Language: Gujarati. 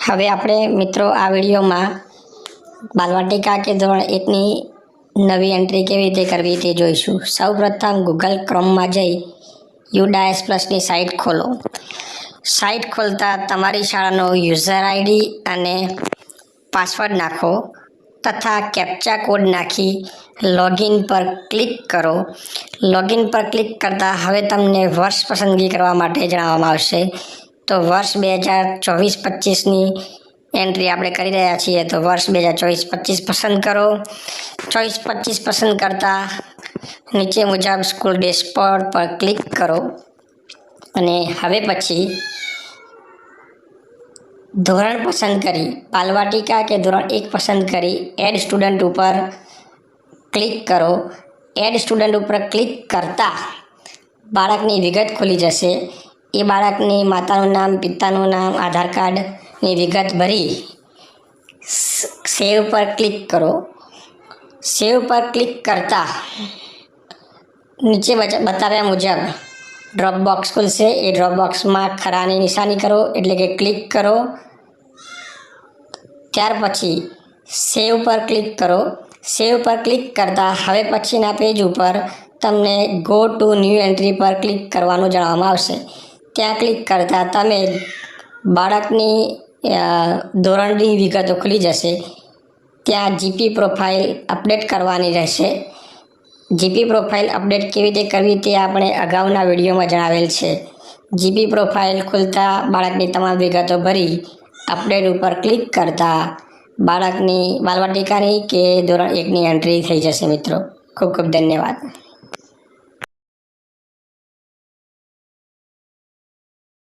હવે આપણે મિત્રો આ વિડીયોમાં બાલવાટિકા કે ધોરણ એકની નવી એન્ટ્રી કેવી રીતે કરવી તે જોઈશું. સૌપ્રથમ ગૂગલ ક્રોમમાં જઈ યુડાએસ પ્લસની સાઇટ ખોલો. સાઇટ ખોલતા તમારી શાળાનો યુઝર આઈડી અને પાસવર્ડ નાખો તથા કેપ્ચા કોડ નાખી લોગિન પર ક્લિક કરો. લોગિન પર ક્લિક કરતાં હવે તમને વર્ષ પસંદગી કરવા માટે જણાવવામાં આવશે તો વર્ષ બે હજાર ચોવીસ પચીસની એન્ટ્રી આપણે કરી રહ્યા છીએ. તો વર્ષ બે હજાર ચોવીસ પચીસ પસંદ કરો. ચોવીસ પચીસ પસંદ કરતાં નીચે મુજબ સ્કૂલ ડેશબોર્ડ પર ક્લિક કરો. અને હવે પછી ધોરણ પસંદ કરી, પાલવાટિકા કે ધોરણ એક પસંદ કરી એડ સ્ટુડન્ટ ઉપર ક્લિક કરો. એડ સ્ટુડન્ટ ઉપર ક્લિક કરતાં બાળકની વિગત ખુલી જશે. એ બાળકની માતાનું નામ, પિતાનું નામ, આધાર કાર્ડની વિગત ભરી સેવ પર ક્લિક કરો. સેવ પર ક્લિક કરતાં નીચે બતાવ્યા મુજબ ડ્રોપ બોક્સ ખુલશે. એ ડ્રોપ બોક્સમાં ખરાની નિશાની કરો, એટલે કે ક્લિક કરો. ત્યાર પછી સેવ પર ક્લિક કરો. સેવ પર ક્લિક કરતાં હવે પછીના પેજ ઉપર તમને ગો ટુ ન્યૂ એન્ટ્રી પર ક્લિક કરવાનું જણાવવામાં આવશે. ત્યાં ક્લિક કરતાં તમે બાળકની ધોરણની વિગતો ખુલી જશે. ત્યાં જીપી પ્રોફાઇલ અપડેટ કરવાની રહેશે. જીપી પ્રોફાઇલ અપડેટ કેવી રીતે કરવી તે આપણે અગાઉના વિડીયોમાં જણાવેલ છે. જીપી પ્રોફાઇલ ખુલતા બાળકની તમામ વિગતો ભરી અપડેટ ઉપર ક્લિક કરતાં બાળકની બાલવાટિકાની કે ધોરણ એકની એન્ટ્રી થઈ જશે મિત્રો. ખૂબ ખૂબ ધન્યવાદ.